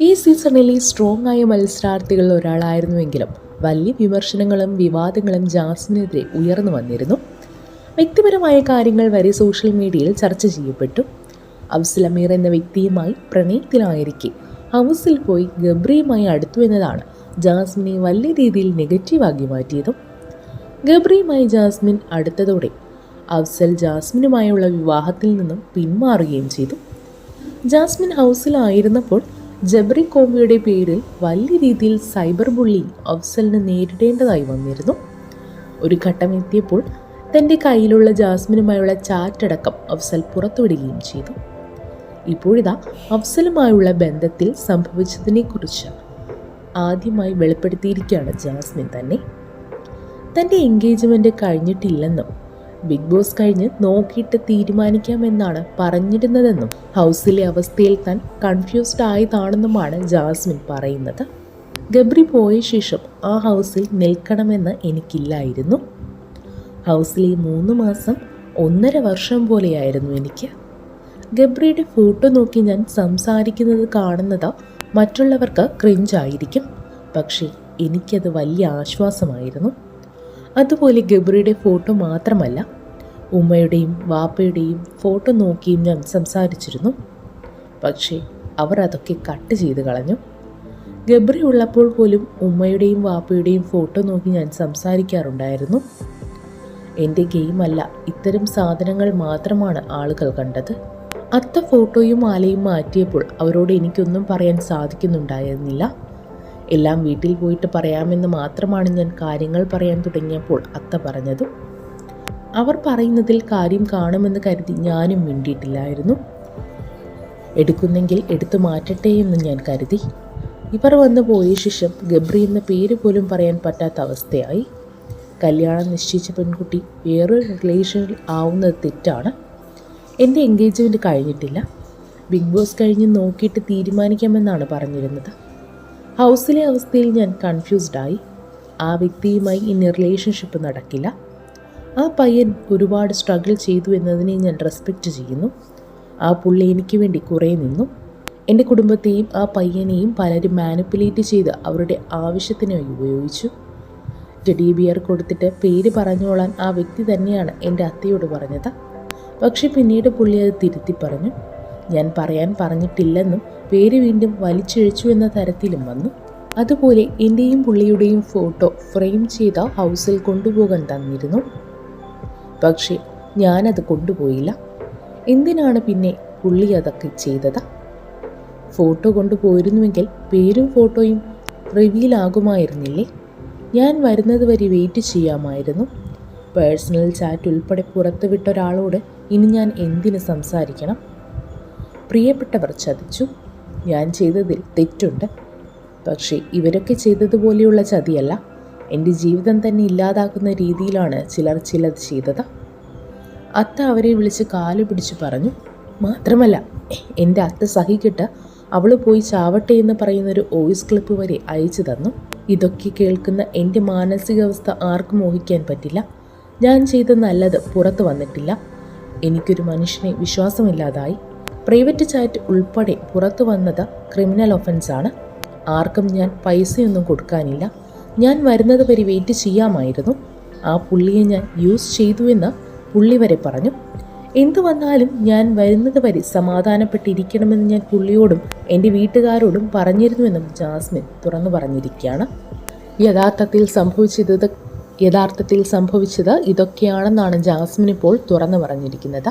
ഈ സീസണിലെ സ്ട്രോങ് ആയ മത്സരാർത്ഥികളിൽ ഒരാളായിരുന്നുവെങ്കിലും വലിയ വിമർശനങ്ങളും വിവാദങ്ങളും ജാസ്മിനെതിരെ ഉയർന്നു വന്നിരുന്നു. വ്യക്തിപരമായ കാര്യങ്ങൾ വരെ സോഷ്യൽ മീഡിയയിൽ ചർച്ച ചെയ്യപ്പെട്ടു. അബ്സലമീർ എന്ന വ്യക്തിയുമായി പ്രണയത്തിലായിരിക്കെ. ഹൗസിൽ പോയി ഗബ്രിയുമായി അടുത്തു എന്നതാണ് ജാസ്മിനെ വലിയ രീതിയിൽ നെഗറ്റീവാക്കി മാറ്റിയതും. ഗബ്രിയുമായി ജാസ്മിൻ അടുത്തതോടെ അഫ്സൽ ജാസ്മിനുമായുള്ള വിവാഹത്തിൽ നിന്നും പിന്മാറുകയും ചെയ്തു. ജാസ്മിൻ ഹൗസിലായിരുന്നപ്പോൾ ജബ്രി കോംബിയുടെ പേരിൽ വലിയ രീതിയിൽ സൈബർ ബുള്ളിങ് അഫ്സലിന് നേരിടേണ്ടതായി വന്നിരുന്നു. ഒരു ഘട്ടം എത്തിയപ്പോൾ തന്റെ കയ്യിലുള്ള ജാസ്മിനുമായുള്ള ചാറ്റടക്കം അഫ്സൽ പുറത്തുവിടുകയും ചെയ്തു. ഇപ്പോഴിതാ അഫ്സലുമായുള്ള ബന്ധത്തിൽ സംഭവിച്ചതിനെക്കുറിച്ച് ആദ്യമായി വെളിപ്പെടുത്തിയിരിക്കുകയാണ് ജാസ്മിൻ തന്നെ. തന്റെ എൻഗേജ്മെന്റ് കഴിഞ്ഞിട്ടില്ലെന്നും ബിഗ് ബോസ് കഴിഞ്ഞ് നോക്കിയിട്ട് തീരുമാനിക്കാമെന്നാണ് പറഞ്ഞിരുന്നതെന്നും ഹൗസിലെ അവസ്ഥയിൽ താൻ കൺഫ്യൂസ്ഡ് ആയതാണെന്നുമാണ് ജാസ്മിൻ പറയുന്നത്. ഗബ്രി പോയ ശേഷം ആ ഹൗസിൽ നിൽക്കണമെന്ന് എനിക്കില്ലായിരുന്നു. ഹൗസിലെ മൂന്ന് മാസം ഒന്നര വർഷം പോലെയായിരുന്നു എനിക്ക്. ഗബ്രിയുടെ ഫോട്ടോ നോക്കി ഞാൻ സംസാരിക്കുന്നത് കാണുന്നത് മറ്റുള്ളവർക്ക് ക്രിഞ്ചായിരിക്കും പക്ഷേ എനിക്കത് വലിയ ആശ്വാസമായിരുന്നു. അതുപോലെ ഗബ്രിയുടെ ഫോട്ടോ മാത്രമല്ല ഉമ്മയുടെയും വാപ്പയുടെയും ഫോട്ടോ നോക്കിയും ഞാൻ സംസാരിച്ചിരുന്നു. പക്ഷേ അവർ അതൊക്കെ കട്ട് ചെയ്ത് കളഞ്ഞു. ഗബ്രി ഉള്ളപ്പോൾ പോലും ഉമ്മയുടെയും വാപ്പയുടെയും ഫോട്ടോ നോക്കി ഞാൻ സംസാരിക്കാറുണ്ടായിരുന്നു. എന്റെ ഗെയിമല്ല ഇത്തരം സാധനങ്ങൾ മാത്രമാണ് ആളുകൾ കണ്ടത്. അത്ത ഫോട്ടോയും ആലയും മാറ്റിയപ്പോൾ അവരോട് എനിക്കൊന്നും പറയാൻ സാധിക്കുന്നുണ്ടായിരുന്നില്ല. എല്ലാം വീട്ടിൽ പോയിട്ട് പറയാമെന്ന് മാത്രമാണ് ഞാൻ കാര്യങ്ങൾ പറയാൻ തുടങ്ങിയപ്പോൾ അത്ത പറഞ്ഞതും. അവർ പറയുന്നതിൽ കാര്യം കാണുമെന്ന് കരുതി ഞാനും മിണ്ടിയിട്ടില്ലായിരുന്നു. എടുക്കുന്നെങ്കിൽ എടുത്തു മാറ്റട്ടെ എന്ന് ഞാൻ കരുതി. ഇവർ വന്നു പോയ ശേഷം ഗബ്രി എന്ന പേര് പോലും പറയാൻ പറ്റാത്ത അവസ്ഥയായി. കല്യാണം നിശ്ചയിച്ച പെൺകുട്ടി വേറൊരു റിലേഷനിൽ ആവുന്നത് തെറ്റാണ്. എന്റെ എൻഗേജ്മെന്റ് കഴിഞ്ഞിട്ടില്ല. ബിഗ് ബോസ് കഴിഞ്ഞ് നോക്കിയിട്ട് തീരുമാനിക്കാമെന്നാണ് പറഞ്ഞിരുന്നത്. ഹൗസിലെ അവസ്ഥയിൽ ഞാൻ കൺഫ്യൂസ്ഡായി ആ വ്യക്തിയുമായി ഇനി റിലേഷൻഷിപ്പ് നടക്കില്ല. ആ പയ്യൻ ഒരുപാട് സ്ട്രഗിൾ ചെയ്തു എന്നതിനെ ഞാൻ റെസ്പെക്റ്റ് ചെയ്യുന്നു. ആ പുള്ളി എനിക്ക് വേണ്ടി കുറേ നിന്നു. എന്റെ കുടുംബത്തെയും ആ പയ്യനെയും പലരും മാനിപ്പുലേറ്റ് ചെയ്ത് അവരുടെ ആവശ്യത്തിനായി ഉപയോഗിച്ചു. ടെഡി ബിയർ കൊടുത്തിട്ട് പേര് പറഞ്ഞോളാൻ ആ വ്യക്തി തന്നെയാണ് എന്റെ അത്തയോട് പറഞ്ഞത്. പക്ഷെ പിന്നീട് പുള്ളി അത് തിരുത്തി പറഞ്ഞു. ഞാൻ പറയാൻ പറഞ്ഞിട്ടില്ലെന്നും പേര് വീണ്ടും വലിച്ചിഴച്ചു എന്ന തരത്തിലും വന്നു. അതുപോലെ എന്റെയും പുള്ളിയുടെയും ഫോട്ടോ ഫ്രെയിം ചെയ്ത ഹൗസിൽ കൊണ്ടുപോകാൻ തന്നിരുന്നു. പക്ഷേ ഞാനത് കൊണ്ടുപോയില്ല. എന്തിനാണ് പിന്നെ പുള്ളി അതൊക്കെ ചെയ്തത്? ഫോട്ടോ കൊണ്ടുപോയിരുന്നുവെങ്കിൽ പേരും ഫോട്ടോയും റിവീലാകുമായിരുന്നില്ലേ? ഞാൻ വരുന്നത് വരെ വെയിറ്റ് ചെയ്യാമായിരുന്നു. പേഴ്സണൽ ചാറ്റ് ഉൾപ്പെടെ പുറത്തുവിട്ട ഒരാളോട് ഇനി ഞാൻ എന്തിന് സംസാരിക്കണം? പ്രിയപ്പെട്ടവർ ചതിച്ചു. ഞാൻ ചെയ്തതിൽ തെറ്റുണ്ട്. പക്ഷേ ഇവരൊക്കെ ചെയ്തതുപോലെയുള്ള ചതിയല്ല. എന്റെ ജീവിതം തന്നെ ഇല്ലാതാക്കുന്ന രീതിയിലാണ് ചിലർ ചിലത് ചെയ്തത്. അത്ത അവരെ വിളിച്ച് കാൽ പിടിച്ച് പറഞ്ഞു മാത്രമല്ല എന്റെ അത്ത സഹിക്കിട്ട് അവൾ പോയി ചാവട്ടെ എന്ന് പറയുന്നൊരു വോയിസ് ക്ലിപ്പ് വരെ അയച്ചു തന്നു. ഇതൊക്കെ കേൾക്കുന്ന എന്റെ മാനസികാവസ്ഥ ആർക്കും മോഹിക്കാൻ പറ്റില്ല. ഞാൻ ചെയ്ത നല്ലത് പുറത്തു വന്നിട്ടില്ല. എനിക്കൊരു മനുഷ്യനെ വിശ്വാസമില്ലാതായി. പ്രൈവറ്റ് ചാറ്റ് ഉൾപ്പെടെ പുറത്തു വന്നത് ക്രിമിനൽ ഒഫൻസാണ്. ആർക്കും ഞാൻ പൈസയൊന്നും കൊടുക്കാനില്ല. ഞാൻ വരുന്നത് വരെ വെയിറ്റ് ചെയ്യാമായിരുന്നു. ആ പുള്ളിയെ ഞാൻ യൂസ് ചെയ്തു എന്ന് പുള്ളി വരെ പറഞ്ഞു. എന്തു വന്നാലും ഞാൻ വരുന്നത് വരെ സമാധാനപ്പെട്ടിരിക്കണമെന്ന് ഞാൻ പുള്ളിയോടും എന്റെ വീട്ടുകാരോടും പറഞ്ഞിരുന്നുവെന്നും ജാസ്മിൻ തുറന്നു പറഞ്ഞിരിക്കുകയാണ്. യഥാർത്ഥത്തിൽ സംഭവിച്ചത് യഥാർത്ഥത്തിൽ സംഭവിച്ചത് ഇതൊക്കെയാണെന്നാണ് ജാസ്മിൻ ഇപ്പോൾ തുറന്നു പറഞ്ഞിരിക്കുന്നത്.